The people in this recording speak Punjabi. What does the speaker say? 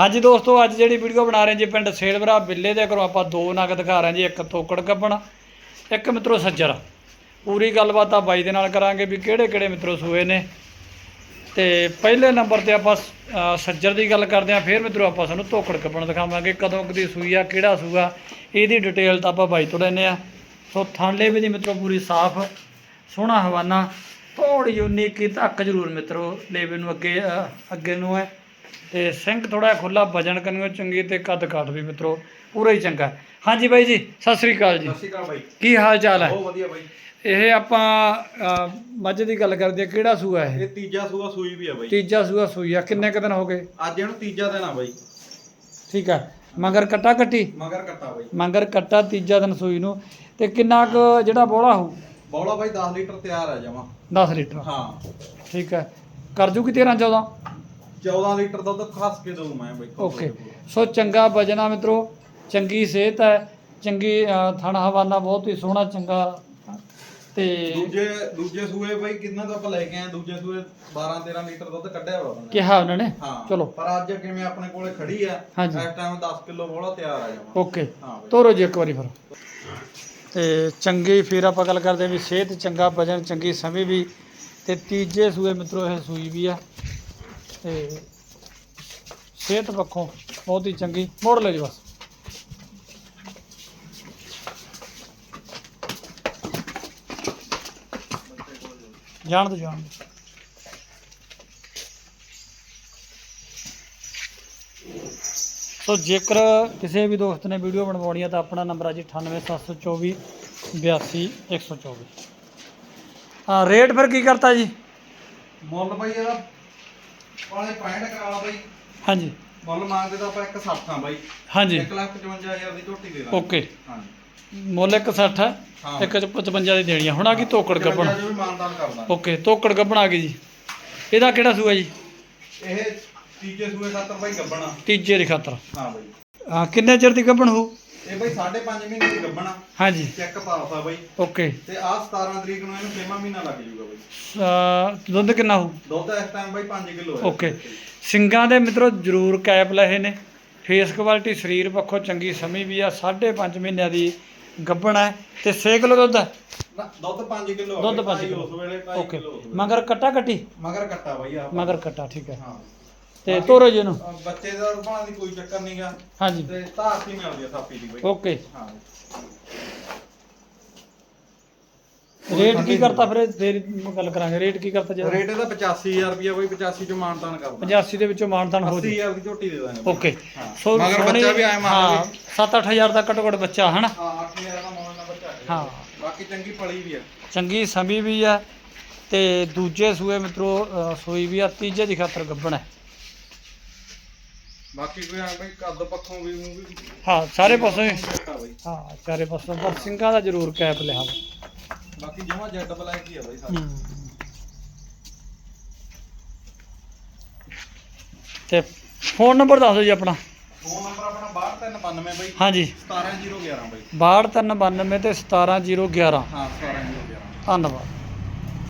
ਹਾਂਜੀ ਦੋਸਤੋ, ਅੱਜ ਜਿਹੜੀ ਵੀਡੀਓ ਬਣਾ ਰਹੇ ਜੀ ਪਿੰਡ ਸੇਲਵਰਾ ਬਿੱਲੇ ਦੇ ਘਰੋਂ ਆਪਾਂ ਦੋ ਨਗ ਦਿਖਾ ਰਹੇ ਜੀ, ਇੱਕ ਤੋਕੜ ਕੱਪਣ ਇੱਕ ਮਿੱਤਰੋ ਸੱਜਰ। ਪੂਰੀ ਗੱਲਬਾਤ ਆ ਬਾਈ ਦੇ ਨਾਲ ਕਰਾਂਗੇ ਵੀ ਕਿਹੜੇ ਕਿਹੜੇ ਮਿੱਤਰੋ ਸੂਏ ਨੇ। ਤੇ ਪਹਿਲੇ ਨੰਬਰ ਤੇ ਆਪਾਂ ਸੱਜਰ ਦੀ ਗੱਲ ਕਰਦੇ ਹਾਂ, ਫਿਰ ਮਿੱਤਰੋ ਆਪਾਂ ਸਾਨੂੰ ਤੋਕੜ ਕੱਪਣ ਦਿਖਾਵਾਂਗੇ, ਕਦੋਂ ਕਦੀ ਸੂਈ ਆ, ਕਿਹੜਾ ਸੂਆ ਇਹਦੀ ਡਿਟੇਲ ਤਾਂ ਆਪਾਂ ਬਾਈ ਤੋਂ ਲੈਨੇ ਆ ਸੋ ਥਾਂਲੇ ਵੀ ਦੀ ਮਿੱਤਰੋ, ਪੂਰੀ ਸਾਫ਼, ਸੋਹਣਾ ਹਵਾਨਾ ਥੋੜੀ ਉਨੀ ਕੀ ਧੱਕ ਜ਼ਰੂਰ ਮਿੱਤਰੋ, ਲੇਵੇ ਨੂੰ ਅੱਗੇ ਅੱਗੇ ਨੂੰ ਹੈ। ਤੇ ਸਿੰਘ ਥੋੜਾ ਖੁੱਲਾ ਵਜਨ ਕਰਨੋਂ ਚੰਗੀ ਤੇ ਕੱਦ ਕਾਠ ਵੀ ਮਿੱਤਰੋ ਪੂਰਾ ਹੀ ਚੰਗਾ। ਹਾਂਜੀ ਬਾਈ ਜੀ ਸਤਿ ਸ੍ਰੀ ਅਕਾਲ ਜੀ। ਸਤਿ ਸ਼੍ਰੀ ਅਕਾਲ ਬਾਈ। ਕੀ ਹਾਲ ਚਾਲ ਹੈ? ਬਹੁਤ ਵਧੀਆ ਬਾਈ। ਇਹ ਆਪਾਂ ਮੱਝ ਦੀ ਗੱਲ ਕਰਦੇ ਆ ਕਿਹੜਾ ਸੂਆ ਇਹ? ਇਹ ਤੀਜਾ ਸੂਆ ਸੂਈ ਵੀ ਆ ਬਾਈ। ਤੀਜਾ ਸੂਆ ਸੂਈ ਆ ਕਿੰਨੇ ਕੁ ਦਿਨ ਹੋ ਗਏ? ਅੱਜ ਇਹਨੂੰ ਤੀਜਾ ਦਿਨ ਆ ਬਾਈ। ਠੀਕ ਹੈ ਮਗਰ ਕੱਟਾ ਕੱਟੀ? ਮਗਰ ਕੱਟਾ ਬਾਈ। ਮਗਰ ਕੱਟਾ ਤੀਜਾ ਦਿਨ ਸੂਈ ਨੂੰ। ਤੇ ਕਿੰਨਾ ਕੁ ਜਿਹੜਾ ਬੋਲਾ ਹੋਊ? ਬੌਲਾ ਬਾਈ 10 ਲੀਟਰ ਤਿਆਰ ਆ ਜਾਵਾਂ 10 ਲੀਟਰ। ਹਾਂ। ਠੀਕ ਹੈ ਕਰ ਜੂਗੀ 13 14 14 ਲੀਟਰ ਦੁੱਧ ਖਸ ਕੇ ਦਊ ਮੈਂ ਬਾਈ ਓਕੇ ਸੋ ਚੰਗਾ ਵਜਨਾ ਮਿੱਤਰੋ ਚੰਗੀ ਸਿਹਤ ਹੈ ਚੰਗੀ ਅ, ਥਣ ਹਵਾਨਾ ਬਹੁਤ ਹੀ ਸੋਹਣਾ ਚੰਗਾ। ਤੇ ਦੂਜੇ ਦੂਜੇ ਸੂਏ ਬਾਈ ਕਿੰਨਾ ਤਾਂ ਆਪਾਂ ਲੈ ਕੇ ਆਏ ਦੂਜੇ ਸੂਏ 12 13 ਲੀਟਰ ਦੁੱਧ ਕੱਢਿਆ ਹੋਇਆ ਉਹਨੇ। ਕਿਹਾ ਉਹਨਾਂ ਨੇ? ਹਾਂ। ਚਲੋ। ਪਰ ਅੱਜ ਕਿਵੇਂ ਆਪਣੇ ਕੋਲੇ ਖੜੀ ਆ ਹਾਂਜੀ। ਇਸ ਟਾਈਮ 10 ਕਿਲੋ ਬੌਲਾ ਤਿਆਰ ਆ ਜਾਵਾਂ। ਓਕੇ ਹਾਂ ਬਾਈ। ਤੋਰੋ ਜੀ ਇੱਕ ਵਾਰੀ ਫਿਰ। ਤੇ ਚੰਗੀ ਫਿਰ ਆਪਾਂ ਗੱਲ ਕਰਦੇ ਹਾਂ ਵੀ ਸਿਹਤ ਚੰਗਾ ਵਜਨ ਚੰਗੀ ਸਮੇਂ ਵੀ। ਤੇ ਤੀਜੇ ਸੂਏ ਮਿੱਤਰੋ ਇਹ ਸੂਈ ਵੀ ਆ। ਤੇ ਸਿਹਤ ਪੱਖੋਂ ਬਹੁਤ ਹੀ ਚੰਗੀ। ਮੋੜ ਲੈ ਜੀ ਬਸ। ਜਾਣ ਦੋ ਜਾਣ ਦਿਓ। ਸੋ ਜੇਕਰ ਕਿਸੇ ਵੀ ਦੋਸਤ ਨੇ ਵੀਡੀਓ ਬਣਵਾਉਣੀ ਹੈ ਤਾਂ ਆਪਣਾ ਨੰਬਰ ਹੈ ਜੀ 98724 82124 ਹਾਂ ਰੇਟ ਫਿਰ ਕੀ ਕਰਤਾ ਜੀ? ਮੁੱਲ ਭਾਈ ਇਹਦਾ ਵਾਲੇ 65 ਕਰਾ ਲਾ ਬਾਈ। ਹਾਂਜੀ। ਮੁੱਲ ਮੰਗਦੇ ਤਾਂ ਆਪਾਂ 160 ਆ ਬਾਈ। ਹਾਂਜੀ। 155000 ਦੀ ਝੋਟੀ ਦੇ ਦਾਂਗੇ। ਓਕੇ। ਹਾਂਜੀ। ਮੁੱਲ 160 ਹੈ ਹਾਂ। ਇੱਕ 55 ਦੀ ਦੇਣੀ ਆ। ਹੁਣ ਆ ਗਈ ਤੋਕੜ ਗੱਬਣ ਜੋ ਵੀ ਮਾਨਦਾਨ ਕਰਦਾ ਓਕੇ ਤੋਕੜ ਗੱਬਣ ਆ ਗਈ ਜੀ। ਇਹਦਾ ਕਿਹੜਾ ਸੂਆ ਜੀ? ਇਹ ਤੀਜੇ ਸੂਏ ਖਾਤਰ ਬਾਈ ਗੱਬਣਾ ਤੀਜੇ ਦੀ ਖਾਤਰ। ਹਾਂ ਬਾਈ। ਹਾਂ ਕਿੰਨੇ ਚਿਰ ਦੀ ਗੱਬਣ ਹੋਊ? ਇਹ ਬਾਈ 5.5 ਮਹੀਨੇ ਦੀ ਗੱਬਣਾ ਹਾਂਜੀ। ਚੈੱਕ ਪਾਸ ਆ ਬਾਈ। ਓਕੇ। ਤੇ ਆ 17 ਤਰੀਕ ਨੂੰ ਇਹਨੂੰ 6ਵਾਂ ਮਹੀਨਾ ਲੱਗ ਜਾਊਗਾ ਬਾਈ। ਅਹ ਦੁੱਧ ਕਿੰਨਾ ਹੋਊ? ਦੁੱਧ ਇਸ ਟਾਈਮ ਬਾਈ 5 ਕਿਲੋ ਹੈ। ਓਕੇ। ਸਿੰਗਾਂ ਦੇ ਮਿੱਤਰੋ ਜ਼ਰੂਰ ਕੈਪ ਲਏ ਨੇ। ਫੇਸ ਕੁਆਲਿਟੀ ਸਰੀਰ ਪੱਖੋਂ ਚੰਗੀ ਸਮੀ ਵੀ ਆ। 5.5 ਮਹੀਨਿਆਂ ਦੀ ਗੱਭਣ ਹੈ। ਤੇ 6 ਕਿਲੋ ਦੁੱਧ? ਹੈ ਨਾ, ਦੁੱਧ 5 ਕਿਲੋ ਦੁੱਧ 5 ਕਿਲੋ। ਉਸ ਵੇਲੇ 2.5 ਓਕੇ। ਕਿਲੋ ਉਸ ਵੇਲੇ। ਮਗਰ ਕੱਟਾ ਕੱਟੀ? ਮਗਰ ਕੱਟਾ ਬਾਈ ਆ ਮਗਰ ਕੱਟਾ ਠੀਕ ਹੈ। ਹਾਂ। ਤੇ ਤੋਰੋ ਜੀ ਇਹਨੂੰ। ਬੱਚੇ ਦਾ ਰੁਪਾਂ ਦੀ ਕੋਈ ਚੱਕਰ ਨਹੀਂਗਾ ਹਾਂਜੀ। ਤੇ ਧਾਰ ਕੀ ਮਿਲਦੀ ਆ ਥਾਪੀ ਦੀ ਬਾਈ। ਓਕੇ। ਹਾਂ। ਰੇਟ ਕੀ ਕਰਤਾ ਫਿਰ? ਫੇਰ ਗੱਲ ਕਰਾਂਗੇ। ਰੇਟ ਕੀ ਕਰਤਾ ਜੀ ਰੇਟ ਇਹਦਾ 85000 ਰੁਪਿਆ ਬਾਈ 85 ਚ ਮਾਨਤਾਨ ਕਰਦਾ। 85 ਦੇ ਵਿੱਚੋਂ ਮਾਨਤਾਨ ਹੋ ਜੀ। 80000 ਦੀ ਝੋਟੀ ਦੇ ਦਾਂਗੇ। ਓਕੇ। ਹਾਂ। ਸੋ ਮਗਰ ਬੱਚਾ ਵੀ ਆਇਆ ਮਾਰ ਹਾਂ 7-8000 ਦਾ ਘੱਟੋ ਘੱਟ ਬੱਚਾ ਹਨਾ? ਹਾਂ 8000 ਦਾ ਨੰਬਰ ਚੱਕ ਹਾਂ। ਬਾਕੀ ਚੰਗੀ ਪਲੀ ਵੀ ਆ। ਚੰਗੀ ਸਮੀ ਵੀ ਆ ਤੇ ਦੂਜੇ ਸੂਏ ਮਿੱਤਰੋ ਸੂਈ ਵੀ ਆ ਤੀਜੇ ਦੀ ਖਾਤਰ ਗੱਭਣ ਹੈ। ਬਾਕੀ ਕੋਈ ਆ ਬਈ ਕੱਦ ਪੱਖੋਂ ਵੀ ਮੂੰਹ ਵੀ ਹਾਂ ਸਾਰੇ ਪਾਸੋਂ। ਹੀ ਘੱਟਾ ਬਈ। ਹਾਂ ਚਾਰੇ ਪਾਸੋਂ। ਪਰ ਸਿੰਘਾਂ ਦਾ ਜ਼ਰੂਰ ਕੈਪ ਲਿਆ ਬਾਕੀ ਜਮਾ ਜੈਡ ਬਲੈਕ ਹੀ ਆ ਬਈ ਸਾਰੇ। ਤੇ ਫੋਨ ਨੰਬਰ ਦੱਸ ਦਿਓ ਜੀ ਆਪਣਾ। ਫੋਨ ਨੰਬਰ ਆਪਣਾ 62392 ਬਈ। ਹਾਂਜੀ। 17011 ਬਈ। 6293 ਤੇ 17011 ਹਾਂ 17011 ਧੰਨਵਾਦ।